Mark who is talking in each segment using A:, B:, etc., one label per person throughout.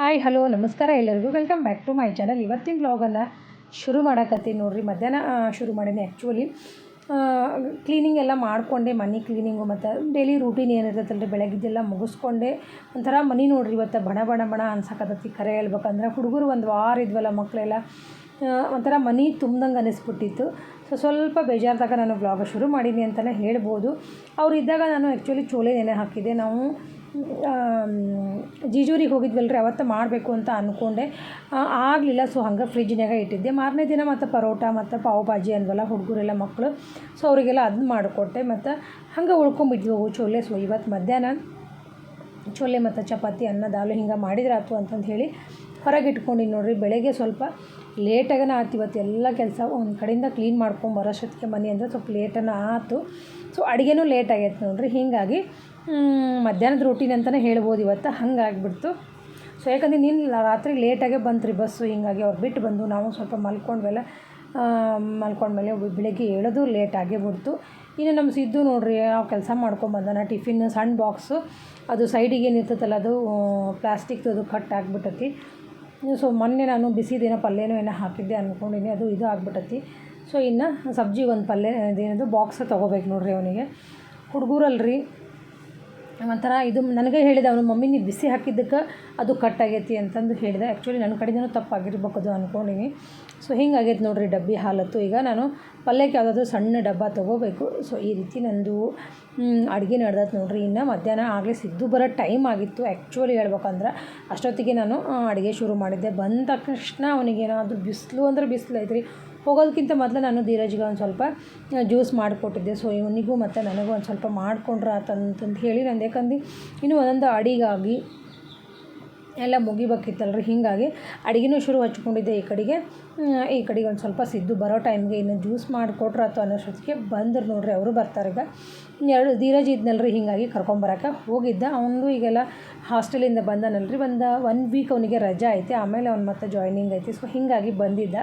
A: Hi hello ನಮಸ್ಕಾರ ಎಲ್ಲರಿಗೂ. Welcome back to my channel ಇವತ್ತಿನ ವ್ಲಾಗನ್ನು ಶುರು ಮಾಡಕತ್ತೀನಿ ನೋಡ್ರಿ. ಮಧ್ಯಾಹ್ನ ಶುರು ಮಾಡೀನಿ ಆ್ಯಕ್ಚುಲಿ ಕ್ಲೀನಿಂಗ್ ಎಲ್ಲ ಮಾಡಿಕೊಂಡೆ, ಮನೆ ಕ್ಲೀನಿಂಗು ಮತ್ತು ಡೈಲಿ ರೂಟೀನ್ ಏನಿರ್ತೈತಲ್ಲ ರೀ ಬೆಳಗ್ಗೆದ್ದೆಲ್ಲ ಮುಗಿಸ್ಕೊಂಡೆ. ಒಂಥರ ಮನೆ ನೋಡ್ರಿ, ಇವತ್ತು ಬಣ ಬಣ ಬಣ ಅನ್ಸಕತ್ತೈತಿ. ಕರೆ ಹೇಳ್ಬೇಕಂದ್ರೆ ಹುಡುಗರು ಒಂದು ವಾರ ಇದ್ವಲ್ಲ ಮಕ್ಕಳೆಲ್ಲ ಒಂಥರ ಮನೆ ತುಂಬ್ದಂಗೆ ಅನಿಸ್ಬಿಟ್ಟಿತ್ತು. ಸೊ ಸ್ವಲ್ಪ ಬೇಜಾರ್ದಾಗ ನಾನು ಬ್ಲಾಗ್ ಶುರು ಮಾಡೀನಿ ಅಂತಲೇ ಹೇಳ್ಬೋದು. ಅವ್ರು ಇದ್ದಾಗ ನಾನು ಆ್ಯಕ್ಚುಲಿ ಚೋಲೆ ನೆನೆ ಹಾಕಿದೆ ನಾವು ಜೀಜೂರಿಗೆ ಹೋಗಿದ್ವಲ್ಲ ರೀ ಅವತ್ತು ಮಾಡಬೇಕು ಅಂತ ಅಂದ್ಕೊಂಡೆ ಆಗಲಿಲ್ಲ ಸೊ ಹಂಗೆ ಫ್ರಿಜ್ನಾಗ ಇಟ್ಟಿದ್ದೆ. ಮಾರನೇ ದಿನ ಮತ್ತು ಪರೋಟ, ಮತ್ತು ಪಾವ್ ಭಾಜಿ ಅಂದ್ವಲ್ಲ, ಹುಡುಗರೆಲ್ಲ ಮಕ್ಕಳು ಸೊ ಅವರಿಗೆಲ್ಲ ಅದನ್ನ ಮಾಡಿಕೊಟ್ಟೆ, ಮತ್ತು ಹಂಗೆ ಉಳ್ಕೊಂಬಿದ್ವು ಚೋಲೆ ಸೊ ಇವತ್ತು ಮಧ್ಯಾಹ್ನ ಚೋಲೆ ಮತ್ತು ಚಪಾತಿ, ಅನ್ನ, ದಾಲು ಹಿಂಗೆ ಮಾಡಿದ್ರೆ ಆಯ್ತು ಅಂತಂದು ಹೇಳಿ ಹೊರಗೆ ಇಟ್ಕೊಂಡಿನಿ ನೋಡಿರಿ. ಬೆಳಗ್ಗೆ ಸ್ವಲ್ಪ ಲೇಟಾಗನ ಆತು ಇವತ್ತು ಎಲ್ಲ ಕೆಲಸ. ಒಂದು ಕಡೆಯಿಂದ ಕ್ಲೀನ್ ಮಾಡ್ಕೊಂಡು ಬರೋಷ್ಟೊತ್ತಿಗೆ ಮನೆ ಅಂದರೆ ಸ್ವಲ್ಪ ಲೇಟನ ಆಯ್ತು ಸೊ ಅಡುಗೆನೂ ಲೇಟ್ ಆಗೈತೆ ನೋಡ್ರಿ. ಹೀಗಾಗಿ ಮಧ್ಯಾಹ್ನದ ರೊಟೀನ್ ಅಂತಲೇ ಹೇಳ್ಬೋದು ಇವತ್ತು. ಹಂಗೆ ಆಗಿಬಿಡ್ತು ಸೊ ಯಾಕಂದ್ರೆ ನೀನು ರಾತ್ರಿ ಲೇಟಾಗೆ ಬಂತು ರೀ ಬಸ್ಸು ಹಿಂಗಾಗಿ ಅವ್ರು ಬಿಟ್ಟು ಬಂದು ನಾವು ಸ್ವಲ್ಪ ಮಲ್ಕೊಂಡ್ವೆಲ್ಲ ಮಲ್ಕೊಂಡ್ಮೇಲೆ ಬೆಳಗ್ಗೆ ಏಳೋದು ಲೇಟಾಗೇ ಬಿಡ್ತು. ಇನ್ನು ನಮ್ಮ ಸಿದ್ದು ನೋಡ್ರಿ ಯಾವ ಕೆಲಸ ಮಾಡ್ಕೊಂಬಂದಾನ ಟಿಫಿನ್ ಸಣ್ಣ ಬಾಕ್ಸು ಅದು ಸೈಡಿಗೆ ಏನಿರ್ತದಲ್ಲ ಅದು ಪ್ಲಾಸ್ಟಿಕ್ದು ಅದು ಕಟ್ ಆಗಿಬಿಟ್ಟತಿ. ಸೊ ಮೊನ್ನೆ ನಾನು ಬಿಸಿದೇನೋ ಪಲ್ಯನೋ ಏನೋ ಹಾಕಿದ್ದೆ ಅಂದ್ಕೊಂಡಿನಿ ಅದು ಇದು ಆಗ್ಬಿಟ್ಟತಿ. ಸೊ ಇನ್ನು ಸಬ್ಜಿ ಒಂದು ಪಲ್ಯ ಇದೇನದು ಬಾಕ್ಸ್ ತೊಗೋಬೇಕು ನೋಡ್ರಿ ಅವನಿಗೆ. ಹುಡುಗರಲ್ರಿ ಒಂಥರ ಇದು ನನಗೆ ಹೇಳಿದ, ಅವನು ಮಮ್ಮಿ ನೀವು ಬಿಸಿ ಹಾಕಿದ್ದಕ್ಕೆ ಅದು ಕಟ್ ಆಗೈತಿ ಅಂತಂದು ಹೇಳಿದೆ. ಆ್ಯಕ್ಚುಲಿ ನನ್ನ ಕಡೆಯಿಂದನೂ ತಪ್ಪಾಗಿರ್ಬೇಕು ಅದು ಅಂದ್ಕೊಂಡೀನಿ ಸೊ ಹಿಂಗಾಗೈತೆ ನೋಡಿರಿ ಡಬ್ಬಿ ಹಾಲತ್ತು. ಈಗ ನಾನು ಪಲ್ಯಕ್ಕೆ ಯಾವುದಾದ್ರೂ ಸಣ್ಣ ಡಬ್ಬ ತೊಗೋಬೇಕು. ಸೊ ಈ ರೀತಿ ನಂದು ಅಡುಗೆ ನಡೆದೈತೆ ನೋಡಿರಿ. ಇನ್ನು ಮಧ್ಯಾಹ್ನ ಆಗಲೇ ಸಿದ್ದು ಬರೋ ಟೈಮ್ ಆಗಿತ್ತು. ಆ್ಯಕ್ಚುಲಿ ಹೇಳ್ಬೇಕಂದ್ರೆ ಅಷ್ಟೊತ್ತಿಗೆ ನಾನು ಅಡುಗೆ ಶುರು ಮಾಡಿದ್ದೆ. ಬಂದ ತಕ್ಷಣ ಅವನಿಗೆ ಏನಾದರೂ ಬಿಸಿಲು ಅಂದ್ರೆ ಬಿಸಿಲು ಐತ್ರಿ. ಹೋಗೋದಕ್ಕಿಂತ ಮೊದಲು ನಾನು ಧೀರಜ್ಗೆ ಒಂದು ಸ್ವಲ್ಪ ಜ್ಯೂಸ್ ಮಾಡಿಕೊಟ್ಟಿದ್ದೆ. ಸೊ ಇವನಿಗೂ ಮತ್ತು ನನಗೂ ಒಂದು ಸ್ವಲ್ಪ ಮಾಡಿಕೊಂಡ್ರೆ ಆತಂತಂದು ಹೇಳಿ ನಂದು ಯಾಕಂದು, ಇನ್ನೂ ಒಂದೊಂದು ಅಡಿಗಾಗಿ ಎಲ್ಲ ಮುಗಿಬೇಕಿತ್ತಲ್ರಿ. ಹೀಗಾಗಿ ಅಡುಗೆನೂ ಶುರು ಹಚ್ಕೊಂಡಿದ್ದೆ ಈ ಕಡೆಗೆ. ಈ ಕಡೆಗೆ ಒಂದು ಸ್ವಲ್ಪ ಸಿದ್ದು ಬರೋ ಟೈಮ್ಗೆ ಇನ್ನು ಜ್ಯೂಸ್ ಮಾಡಿಕೊಟ್ರೆ ಆತು ಅನ್ನೋಷ್ಟೊತ್ತಿಗೆ ಬಂದರು ನೋಡ್ರಿ ಅವರು ಬರ್ತಾರೆ ಈಗ. ಎರಡು ಧೀರಜ್ ಇದ್ನಲ್ರಿ, ಹೀಗಾಗಿ ಕರ್ಕೊಂಬರಕ್ಕೆ ಹೋಗಿದ್ದ. ಅವನು ಈಗೆಲ್ಲ ಹಾಸ್ಟೆಲಿಂದ ಬಂದನಲ್ರಿ. ಒಂದು ಒನ್ ವೀಕ್ ಅವನಿಗೆ ರಜಾ ಐತೆ. ಆಮೇಲೆ ಅವ್ನು ಮತ್ತೆ ಜಾಯ್ನಿಂಗ್ ಐತಿ. ಸೊ ಹೀಗಾಗಿ ಬಂದಿದ್ದ.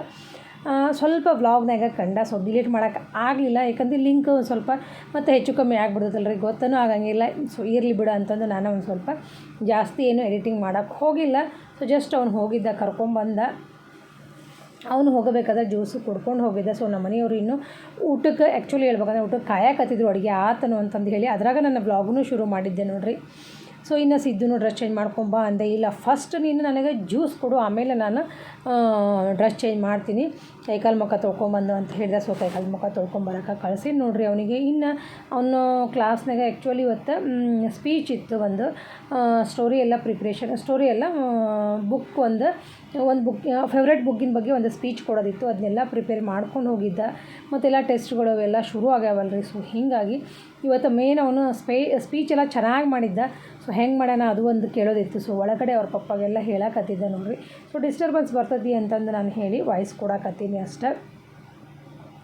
A: ಸ್ವಲ್ಪ ವ್ಲಾಗ್ನಾಗ ಕಂಡ ಸೊ ಡಿಲೀಟ್ ಮಾಡೋಕೆ ಆಗಲಿಲ್ಲ. ಯಾಕಂದ್ರೆ ಲಿಂಕ್ ಒಂದು ಸ್ವಲ್ಪ ಮತ್ತೆ ಹೆಚ್ಚು ಕಮ್ಮಿ ಆಗ್ಬಿಡ್ತೈತಲ್ಲ ರೀ ಗೊತ್ತನೂ ಆಗಂಗಿಲ್ಲ. ಸೊ ಇರಲಿ ಬಿಡು ಅಂತಂದು ನಾನು ಒಂದು ಸ್ವಲ್ಪ ಜಾಸ್ತಿ ಏನು ಎಡಿಟಿಂಗ್ ಮಾಡೋಕ್ಕೆ ಹೋಗಿಲ್ಲ. ಸೊ ಜಸ್ಟ್ ಅವ್ನು ಹೋಗಿದ್ದ, ಕರ್ಕೊಂಬಂದ. ಅವನು ಹೋಗಬೇಕಾದ್ರೆ ಜ್ಯೂಸು ಕುಡ್ಕೊಂಡು ಹೋಗಿದ್ದೆ. ಸೊ ನಮ್ಮ ಮನೆಯವರು ಇನ್ನೂ ಊಟಕ್ಕೆ ಆ್ಯಕ್ಚುಲಿ ಹೇಳ್ಬೇಕಂದ್ರೆ ಊಟಕ್ಕೆ ಕಾಯಕತ್ತಿದ್ರು ಅಡುಗೆ ಆತನು ಅಂತಂದು ಹೇಳಿ ಅದ್ರಾಗ ನನ್ನ ಬ್ಲಾಗ್ನು ಶುರು ಮಾಡಿದ್ದೆ ನೋಡ್ರಿ. ಸೊ ಇನ್ನು ಸಿದ್ದುನು ಡ್ರೆಸ್ ಚೇಂಜ್ ಮಾಡ್ಕೊಂಬ ಅಂದೆ. ಇಲ್ಲ ಫಸ್ಟ್ ನೀನು ನನಗೆ ಜ್ಯೂಸ್ ಕೊಡು, ಆಮೇಲೆ ನಾನು ಡ್ರೆಸ್ ಚೇಂಜ್ ಮಾಡ್ತೀನಿ. ಕೈಕಾಲು ಮುಖ ತೊಳ್ಕೊಂಬಂದು ಅಂತ ಹೇಳಿದೆ. ಸೊ ಕೈಕಾಲು ಮುಖ ತೊಳ್ಕೊಂಬರಕ್ಕೆ ಕಳಿಸಿ ನೋಡಿರಿ ಅವನಿಗೆ. ಇನ್ನು ಅವನು ಕ್ಲಾಸ್ನಾಗ ಆ್ಯಕ್ಚುಲಿ ಇವತ್ತು ಸ್ಪೀಚ್ ಇತ್ತು ಒಂದು. ಸ್ಟೋರಿ ಎಲ್ಲ ಪ್ರಿಪ್ರೇಷನ್ ಸ್ಟೋರಿ ಎಲ್ಲ ಬುಕ್ ಒಂದು ಒಂದು ಬುಕ್ ಫೇವ್ರೆಟ್ ಬುಕ್ಕಿನ ಬಗ್ಗೆ ಒಂದು ಸ್ಪೀಚ್ ಕೊಡೋದಿತ್ತು. ಅದನ್ನೆಲ್ಲ ಪ್ರಿಪೇರ್ ಮಾಡ್ಕೊಂಡು ಹೋಗಿದ್ದ. ಮತ್ತೆಲ್ಲ ಟೆಸ್ಟ್ಗಳು ಅವೆಲ್ಲ ಶುರು ಆಗ್ಯಾವಲ್ರಿ. ಸೊ ಹೀಗಾಗಿ ಇವತ್ತು ಮೇನ್ ಅವನು ಸ್ಪೇ ಸ್ಪೀಚ್ ಎಲ್ಲ ಚೆನ್ನಾಗಿ ಮಾಡಿದ್ದ. ಸೊ ಹೆಂಗೆ ಮಾಡೋಣ? ಅದು ಒಂದು ಕೇಳೋದಿತ್ತು. ಸೊ ಒಳಗಡೆ ಅವ್ರ ಪಪ್ಪಾಗೆಲ್ಲ ಹೇಳಕತ್ತಿದ್ದೆ ನೋಡ್ರಿ. ಸೊ ಡಿಸ್ಟರ್ಬೆನ್ಸ್ ಬರ್ತದೆ ಅಂತಂದು ನಾನು ಹೇಳಿ ವಾಯ್ಸ್ ಕೊಡಕತ್ತೀನಿ ಅಷ್ಟೇ.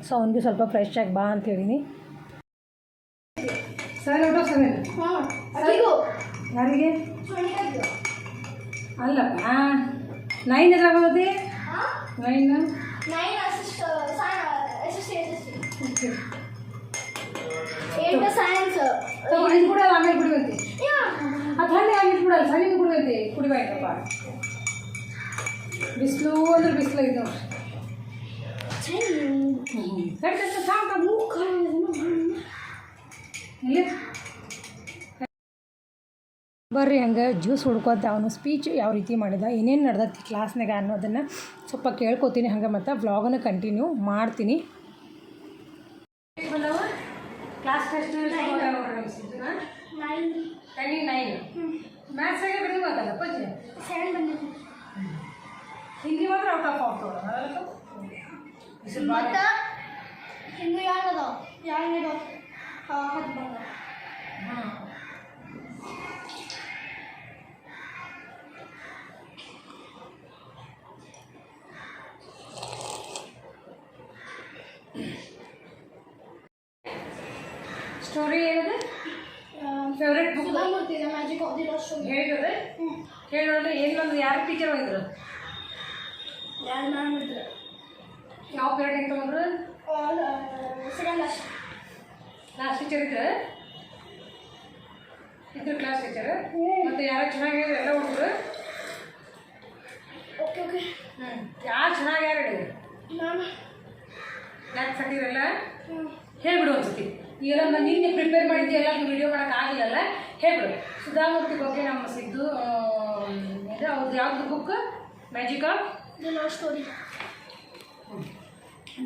A: ಸೊ ಅವನಿಗೆ ಸ್ವಲ್ಪ ಫ್ರೆಶ್ ಆಗಿ ಬಾ ಅಂತ ಹೇಳಿನಿ. ಸರ್ ಊಟ ಸರ್. ಯಾರಿಗೆ? ಅಲ್ಲಪ್ಪ nine ಎದುರಾಗೋದಿ nine
B: Nine assist, science, assist, assist. Eight science.
A: ಇದು ಕೂಡ ಆಮೇಲೆ ಕುಡಿಬೇಕು
B: Yeah.
A: ಅದು ಹಣ್ಣೆ ಆಗಿಟ್ಟು ಬಿಡಲ್ಲ ಸಣ್ಣ ಕುಡಿಬೇಕು ಕುಡಿಬೇಕಪ್ಪ ಬಿಸಿಲು ಅಂದ್ರೆ ಬಿಸಿಲು ಇದು ಕಟ್ಟ ಸಾಕು ಇಲ್ಲಿ ಬರ್ರಿ ಹಂಗೆ ಜ್ಯೂಸ್ ಹುಡ್ಕೋತ ಅವನು ಸ್ಪೀಚ್ ಯಾವ ರೀತಿ ಮಾಡಿದ ಏನೇನು ನಡೆದೈತಿ ಕ್ಲಾಸ್ನಾಗ ಅನ್ನೋದನ್ನು ಸ್ವಲ್ಪ ಕೇಳ್ಕೊತೀನಿ ಹಂಗೆ ಮತ್ತು ವ್ಲಾಗನ್ನು ಕಂಟಿನ್ಯೂ ಮಾಡ್ತೀನಿ
B: Nine.
A: ಟೆನಿಗೆ ನೈನ್ ಮ್ಯಾಥ್ಸಾಗೆ ಬಿಡಿ ಮಾತಲ್ಲಪ್ಪ ಅಜ್ಜಿ
B: Seven ಬಂದಿದೆ.
A: ಹಿಂದಿ ಮಾತ್ರ ಔಟ್ ಆಫ್ ಔಟ್
B: ಮತ್ತ ಇನ್ನು ಯಾವ್ದು ಯಾವ್ದು ಹತ್ತು ಬಂದ
A: ಸ್ಟೋರಿ ಏನದು ಫೇವ್ರೆಟ್
B: ಇದೆ ಮ್ಯಾಜಿಕ್ ಆಫ್ ದಿ ಲಾಸ್ಟ್
A: ಹೇಳಿದ್ರೆ ಹೇಳೋದ್ರೆ ಏನು ಬಂದು ಯಾರು ಟೀಚರ್ ಹೋಗಿದ್ರು
B: ಯಾರು ಮ್ಯಾಮ್ ಇದ್ರು?
A: ಯಾವ ಪೀರಿಯಡ್ ಹೆಂಗೆ ತೊಗೊಂಡ್ರು?
B: ಸೆಕೆಂಡ್ ಲಾಸ್ಟ್
A: ಲಾಸ್ಟ್ ಟೀಚರ್ ಇದ್ರೆ? ಇದ್ರ ಕ್ಲಾಸ್ ಟೀಚರ್ ಮತ್ತು ಯಾರು ಚೆನ್ನಾಗಿ ಹೇಳಿದ್ರು ಎಲ್ಲ ಹುಡುಗರು?
B: ಓಕೆ ಓಕೆ
A: ಹ್ಞೂ ಯಾರು ಚೆನ್ನಾಗಿ ಯಾರು ಹೇಳಿದ್ರು?
B: ನಾನು
A: ಯಾಕೆ ಸಟ್ಟಿರಲ್ಲ. ಹೇಳ್ಬಿಡು ಒಂದ್ಸತಿ. ಈಗೆಲ್ಲ ನಮ್ಮ ನಿನ್ನೆ ಪ್ರಿಪೇರ್ ಮಾಡಿದ್ದೆ ಎಲ್ಲ ವಿಡಿಯೋ ಮಾಡೋಕ್ಕಾಗಿಲ್ಲಲ್ಲ ಹೇಳ್ಬಿಡು ಸುಧಾಮೂರ್ತಿ ಬಗ್ಗೆ ನಮ್ಮ ಸಿದ್ದು ಇದು ಅವ್ರದ್ದು ಯಾವ್ದು book magic of
B: The love story.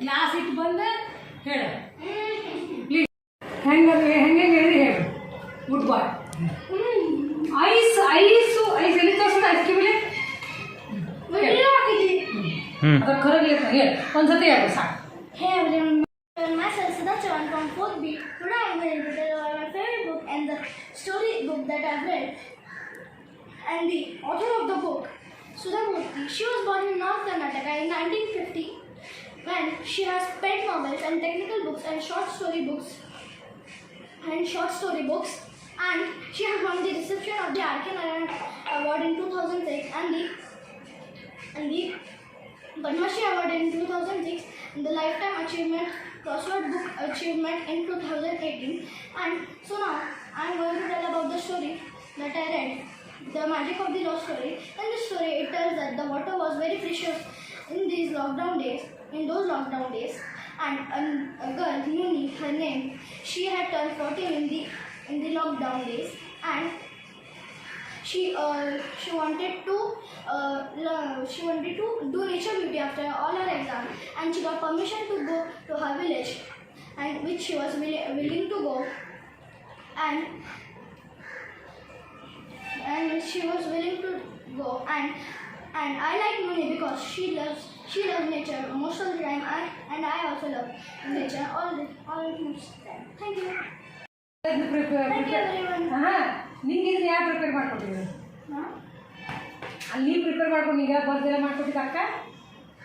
A: Glass ಇಟ್ಟು ಬಂದು ಹೇಳು ಪ್ಲೀಸ್ ಹೆಂಗೆ ಹೆಂಗೆ ಹೇಳಿ ಹೇಳು good boy ice ice ice ಎಲ್ಲಿ ತೋರಿಸೋದು ಐಸ್ ಕಿವಿಲಿ
B: Video ಹಾಕಿದ್ವಿ.
A: ಅದ್ರ ಕರಗಿಲ್ಲ ಹೇಳು ಒಂದ್ಸತಿ ಹೇಳು ಸಾಕು
B: Hey everyone, myself Siddha Chavan from 4th B. Today story book that I've read. And the author of the book, Sudha Murthy, she was born in North Karnataka in 1950 when she has penned novels and technical books and short story books and short story books and she has won the reception of the R.K. Narayan Award in 2006 and the and the Padma Award in 2006 and the Lifetime Achievement Crossword Book Achievement in 2018 and so now I am going to tell about the story that I read. The magic of the lost story. In this story it tells that the water was very precious in these lockdown days in those lockdown days. And a, girl Nuni her name she had turned 14 in the in the lockdown days. And she uh, she wanted to uh, she wanted to do nature beauty after all her exams and she got permission to go to her village, and which she was willi- willing to go, and and she was willing to go and and I like Muni because she loves she loves nature most of the time I, and I also love nature all the all the time. Thank you. Thank you everyone.
A: Uh-huh. ನಿಂಗೆ ಇದನ್ನ ಯಾವ prepare ಮಾಡ್ಕೊಟ್ಟಿದ್ರು? ಅಲ್ಲಿ prepare ಮಾಡ್ಕೊಂಡು ಈಗ ಬರ್ದೆಲ್ಲ ಮಾಡ್ಕೊಟ್ಟಿದ್ದ ಅಕ್ಕ?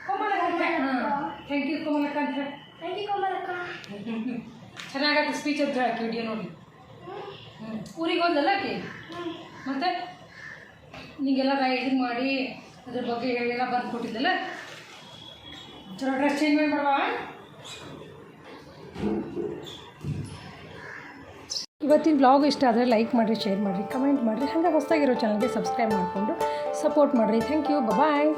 A: ಕೋಮಲಕ್ಕ. ಹಾಂ. Thank you ಕೋಮಲಕ್ಕ ಅಂತ
B: ಥ್ಯಾಂಕ್ ಯು ಕೋಮಲಕ್ಕ.
A: ಚೆನ್ನಾಗತ್ತೆ ಸ್ಪೀಚ್ ಅಂತ ಹಾಕಿ ವಿಡಿಯೋ ನೋಡಿ. ಹ್ಞೂ ಊರಿಗೆ ಹೋದಲ್ಲ ಆಕೆ? ಮತ್ತೆ? ನಿಂಗೆಲ್ಲ ರೈಡಿಂಗ್ ಮಾಡಿ ಅದ್ರ ಬಗ್ಗೆ ಎಲ್ಲ ಬಂದು ಕೊಟ್ಟಿದ್ದಲ್ಲ? ಚಲೋ ಡ್ರೆಸ್ ಚೇಂಜ್ ಮಾಡಿ ಮಾಡುವ ಇವತ್ತಿನ ಬ್ಲಾಗ್ ಇಷ್ಟ ಆದರೆ ಲೈಕ್ ಮಾಡಿರಿ ಶೇರ್ ಮಾಡಿರಿ ಕಮೆಂಟ್ ಮಾಡಿರಿ. ಹಾಗೆ ಹೊಸದಾಗಿರೋ ಚಾನಲ್ಗೆ ಸಬ್ಸ್ಕ್ರೈಬ್ ಮಾಡಿಕೊಂಡು ಸಪೋರ್ಟ್ ಮಾಡಿರಿ. Thank you bye